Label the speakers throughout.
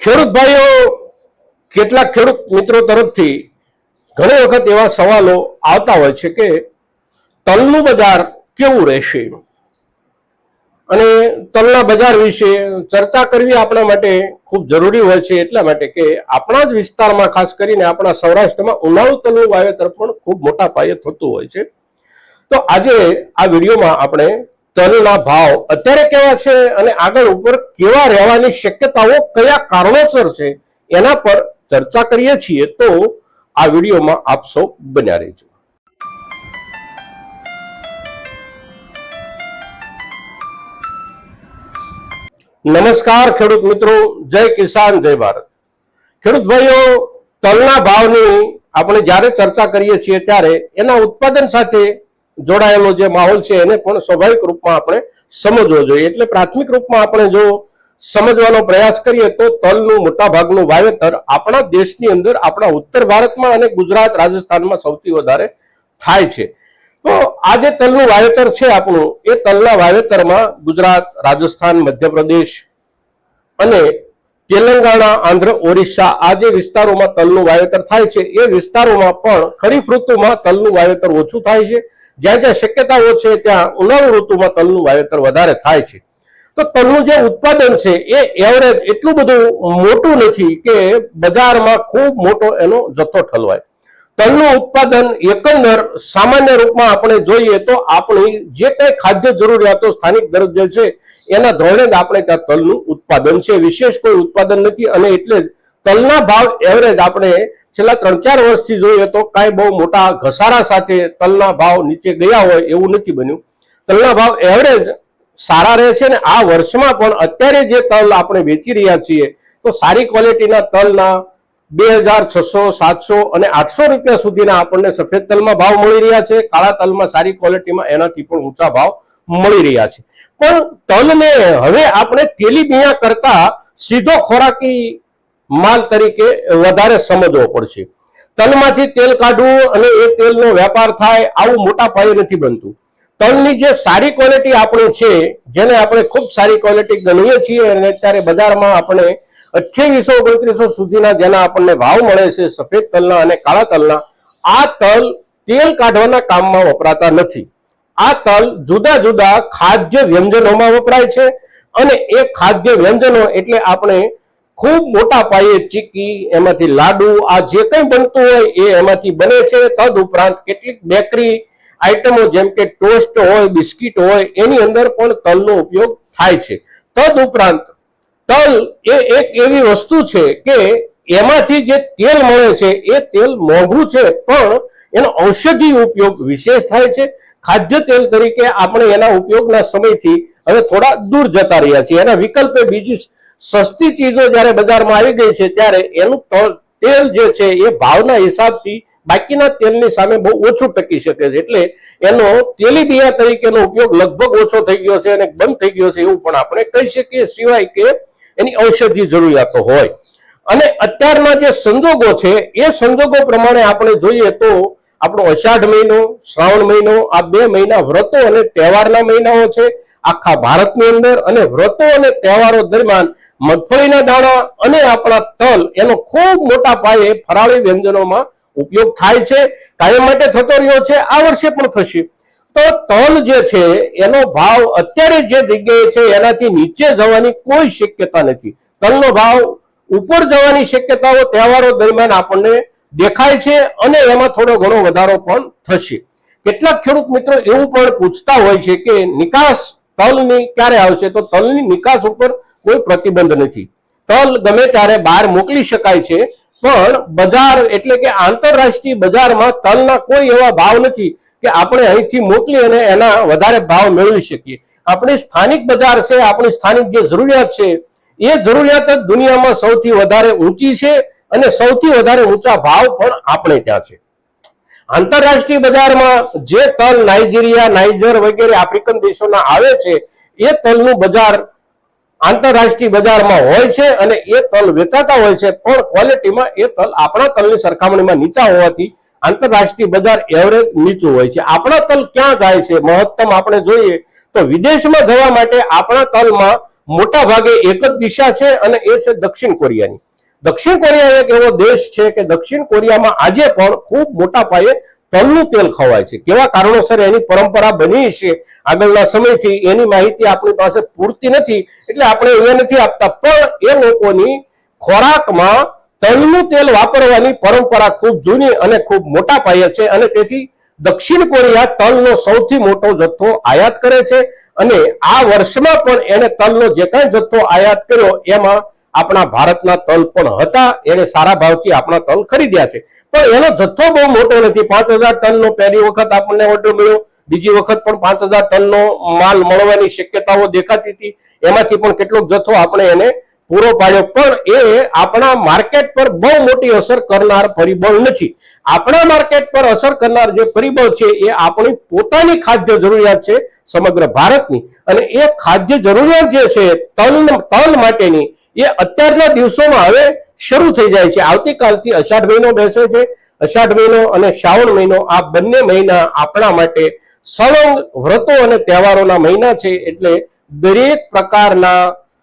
Speaker 1: ખેડૂત ભાઈઓ, કેટલાક ખેડૂત મિત્રો તરફથી ઘણી વખત એવા સવાલો આવતા હોય છે કે તલનું બજાર કેવું રહેશે? અને તલના બજાર વિશે ચર્ચા કરવી આપણા માટે ખૂબ જરૂરી હોય છે, એટલા માટે કે આપણા જ વિસ્તારમાં ખાસ કરીને આપણા સૌરાષ્ટ્રમાં ઉનાળુ તલનું વાવેતર પણ ખૂબ મોટા પાયે થતું હોય છે. તો આજે આ વિડીયોમાં આપણે તલના ભાવ અત્યારે કેવા છે અને આગળ ઉપર કેવા રહેવાની શક્યતાઓ કયા કારણોસર છે એના પર ચર્ચા કરીએ છીએ તો આ વિડીયોમાં આપ સૌ બન્યા રહેજો. નમસ્કાર ખેડૂત મિત્રો, જય કિસાન, જય ભારત. ખેડૂત ભાઈઓ, તલના ભાવની આપણે જ્યારે ચર્ચા કરીએ છીએ ત્યારે એના ઉત્પાદન સાથે જોડાયેલો જે માહોલ છે એને પણ સ્વાભાવિક રૂપમાં આપણે સમજવો જોઈએ. એટલે પ્રાથમિક રૂપમાં આપણે જો સમજવાનો પ્રયાસ કરીએ તો તલનું મોટા ભાગનું વાવેતર આપણા દેશની અંદર, આપણા ઉત્તર ભારતમાં અને ગુજરાત રાજસ્થાનમાં સૌથી વધારે થાય છે. તો આ જે તલનું વાવેતર છે આપણું, એ તલના વાવેતરમાં ગુજરાત, રાજસ્થાન, મધ્યપ્રદેશ અને તેલંગાણા, આંધ્ર, ઓરિસ્સા આ જે વિસ્તારોમાં તલનું વાવેતર થાય છે, એ વિસ્તારોમાં પણ ખરીફ ઋતુમાં તલનું વાવેતર ઓછું થાય છે. જ્યાં જ્યાં શક્યતાઓ છે, ત્યાં ઉનાળુ ઋતુમાં તલનું વાવેતર વધારે થાય છે. તો તલનું જે ઉત્પાદન છે, એ એવરેજ એટલું બધું મોટું નથી કે બજારમાં ખૂબ મોટો એનો જથ્થો ઠલવાય. તલનું ઉત્પાદન એકંદર સામાન્ય રૂપમાં આપણે જોઈએ તો આપણી જે કંઈ ખાદ્ય જરૂરિયાતો સ્થાનિક દરજ્જે છે, એના ધોરણે જ આપણે ત્યાં તલનું ઉત્પાદન છે. વિશેષ કોઈ ઉત્પાદન નથી અને એટલે તલના ભાવ એવરેજ આપણે છેલ્લા ત્રણ ચાર વર્ષથી જોઈએ તો કાંઈ બહુ મોટા ઘસારા સાથે તલના ભાવ નીચે ગયા હોય એવું નથી બન્યું. તલના ભાવ એવરેજ સારા રહે છે ને આ વર્ષમાં પણ અત્યારે જે તલ આપણે વેચી રહ્યા છીએ, તો સારી ક્વોલિટીના તલના બે હજાર છસો, સાતસો અને આઠસો રૂપિયા સુધીના આપણને સફેદ તલમાં ભાવ મળી રહ્યા છે. કાળા તલમાં સારી ક્વોલિટીમાં એનાથી પણ ઊંચા ભાવ મળી રહ્યા છે. પણ તલને હવે આપણે તેલીબિયા કરતા સીધો ખોરાકી માલ તરીકે વધારે સમજવો પડશે. તલમાંથી તેલ કાઢવું અને એ તેલનો વેપાર થાય આવું મોટા પાયે નથી બનતું. તલની જે સારી ક્વોલિટી આપણે છે, જેને આપણે ખૂબ સારી ક્વોલિટી ગણીએ છીએ અને અત્યારે બજારમાં આપણે અઠ્યાવીસો, ઓગણત્રીસો સુધીના જેના આપણને ભાવ મળે છે, સફેદ તલના અને કાળા તલના, આ તલ તેલ કાઢવાના કામમાં વપરાતા નથી. આ તલ જુદા જુદા ખાદ્ય વ્યંજનોમાં વપરાય છે અને એ ખાદ્ય વ્યંજનો એટલે આપણે ખૂબ મોટા પાયે ચીકી, એમાંથી લાડુ, આ જે કંઈ બનતું હોય એ એમાંથી બને છે. તદ ઉપરાંત કેટલીક બેકરી આઈટમો જેમ કે ટોસ્ટ હોય, બિસ્કિટ હોય, એની અંદર પણ તલનો ઉપયોગ થાય છે. તદ ઉપરાંત તલ એ એક એવી વસ્તુ છે કે એમાંથી જે તેલ મળે છે, એ તેલ મોંઘું છે, પણ એનો ઔષધિ ઉપયોગ વિશેષ થાય છે. ખાદ્ય તેલ તરીકે આપણે એના ઉપયોગના સમયથી હવે થોડા દૂર જતા રહ્યા છીએ. એના વિકલ્પે બીજી સસ્તી ચીજો જ્યારે બજારમાં આવી ગઈ છે ત્યારે એનું તેલ જે છે એ ભાવના હિસાબથી બાકીના તેલની સામે બહુ ઓછું ટકી શકે છે. એટલે એનો તેલીબિયા તરીકેનો ઉપયોગ લગભગ ઓછો થઈ ગયો છે અને બંધ થઈ ગયો છે એવું પણ આપણે કહી શકીએ સિવાય કે એની ઔષધિ જરૂરિયાતો હોય. અને અત્યારના જે સંજોગો છે, એ સંજોગો પ્રમાણે આપણે જોઈએ તો આપણો અષાઢ મહિનો, શ્રાવણ મહિનો, આ બે મહિના વ્રતો અને તહેવારના મહિનાઓ છે. આખા ભારતની અંદર અને વ્રતો અને તહેવારો દરમિયાન મગફળીના દાણા અને આપણા તલ, એનો ખૂબ મોટા પાયે ફરાળી વ્યંજનોમાં ઉપયોગ થાય છે. કાયમ માટે થતો રહ્યો છે. આ વર્ષે પણ થશે. તો તલ જે છે, એનો ભાવ અત્યારે જે જગ્યાએ છે, એનાથી નીચે જવાની કોઈ શક્યતા નથી. તલનો ભાવ ઉપર જવાની શક્યતાઓ તહેવારો દરમિયાન આપણને દેખાય છે અને એમાં થોડો ઘણો વધારો પણ થશે. કેટલાક ખેડૂત મિત્રો એવું પણ પૂછતા હોય છે કે નિકાસ તલની ક્યારે આવશે તો તલની નિકાસ ઉપર કોઈ પ્રતિબંધ નથી. તલ ગમે ત્યારે બહાર મોકલી શકાય છે, પણ બજાર એટલે કે આંતરરાષ્ટ્રીય બજારમાં તલના કોઈ એવા ભાવ નથી કે આપણે અહીંથી મોકલી અને એના વધારે ભાવ મેળવી શકીએ. આપણી સ્થાનિક બજાર છે, આપણી સ્થાનિક જે જરૂરિયાત છે, એ જરૂરિયાત જ દુનિયામાં સૌથી વધારે ઊંચી છે અને સૌથી વધારે ઊંચા ભાવ પણ આપણે ત્યાં છે. આંતરરાષ્ટ્રીય બજારમાં જે તલ નાઇજીરિયા, નાઇજર વગેરે આફ્રિકન દેશોના આવે છે, એ તલનું બજાર આંતરરાષ્ટ્રીય બજારમાં હોય છે અને એ તલ વેચાતા હોય છે, પણ ક્વોલિટીમાં એ તલ આપણા તલની સરખામણીમાં નીચા હોવાથી આંતરરાષ્ટ્રીય બજાર એવરેજ નીચું હોય છે. આપણા તલ ક્યાં જાય છે? મહત્તમ આપણે જોઈએ તો વિદેશમાં જવા માટે આપણા તલમાં મોટા ભાગે એક જ દિશા છે અને એ છે દક્ષિણ કોરિયાની. દક્ષિણ કોરિયા એક એવો દેશ છે કે દક્ષિણ કોરિયામાં આજે પણ ખૂબ મોટા પાયે તલનું તેલ ખવાય છે. કેવા કારણોસર એની પરંપરા બની છે? આગળના સમયથી એની માહિતી આપણી પાસે પૂરતી નથી. એટલે આપણે એ નથી આપતા. પણ એ લોકોની ખોરાકમાં તલનું તેલ વાપરવાની પરંપરા ખૂબ જૂની અને ખૂબ મોટા પાયે છે અને તેથી દક્ષિણ કોરિયા તલનો સૌથી મોટો જથ્થો આયાત કરે છે. અને આ વર્ષમાં પણ એને તલનો જે કાંઈ જથ્થો આયાત કર્યો, એમાં આપણા ભારતના તલ પણ હતા. એને સારા ભાવથી આપણા તલ ખરીદ્યા છે. પણ એનો જથ્થો બહુ મોટો નથી. પાંચ હજાર ટનનો પહેલી વખત આપણને ઓર્ડર મળ્યો. બીજી વખત પણ પાંચ હજાર ટનનો માલ મળવાની શક્યતાઓ દેખાતી હતી. એમાંથી પણ કેટલોક જથ્થો આપણે એને પૂરો પાડ્યો. પણ એ આપણા માર્કેટ પર બહુ મોટી અસર કરનાર પરિબળ નથી. આપણા માર્કેટ પર અસર કરનાર જે પરિબળ છે, એ આપણી પોતાની ખાદ્ય જરૂરિયાત છે સમગ્ર ભારતની. અને એ ખાદ્ય જરૂરિયાત જે છે, તલ તલ માટેની એ અત્યારના દિવસોમાં હવે શરૂ થઈ જાય છે. આવતીકાલથી અષાઢ મહિનો બેસે છે. અષાઢ મહિનો અને શ્રાવણ મહિનો આ બંને મહિના આપણા માટે સળંગ વ્રતો અને તહેવારોના મહિના છે. એટલે દરેક પ્રકારના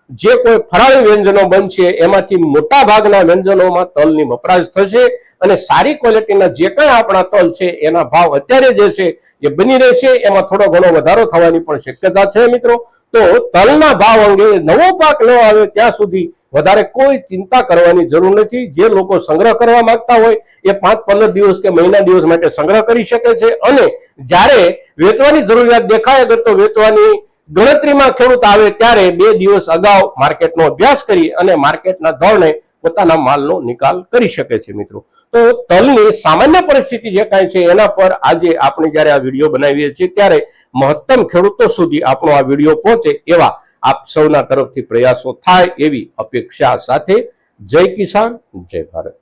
Speaker 1: જે કોઈ ફરાળી વ્યંજનો બનશે, એમાંથી મોટા ભાગના વ્યંજનોમાં તલની વપરાશ થશે અને સારી ક્વોલિટીના જે કંઈ આપણા તલ છે, એના ભાવ અત્યારે જે છે એ બની રહેશે. એમાં થોડો ઘણો વધારો થવાની પણ શક્યતા છે મિત્રો. તો તલના ભાવ અંગે નવો પાક ન આવે ત્યાં સુધી વધારે કોઈ ચિંતા કરવાની જરૂર નથી. જે લોકો સંગ્રહ કરવા માંગતા હોય એ પાંચ પંદર દિવસ કે મહિના દિવસ માટે સંગ્રહ કરી શકે છે અને જ્યારે વેચવાની જરૂરિયાત દેખાય અગર તો વેચવાની ગણતરીમાં ખેડૂત આવે ત્યારે બે દિવસ અગાઉ માર્કેટનો અભ્યાસ કરી અને માર્કેટના ધોરણે પોતાના માલનો નિકાલ કરી શકે છે મિત્રો. તો તલની સામાન્ય પરિસ્થિતિ જે કાંઈ છે એના પર આજે આપણે જ્યારે આ વીડિયો બનાવીએ છીએ ત્યારે મહત્તમ ખેડૂતો સુધી આપણો આ વીડિયો પહોંચે એવા આપ સૌના તરફથી પ્રયાસો થાય એવી અપેક્ષા સાથે જય કિસાન, જય ભારત.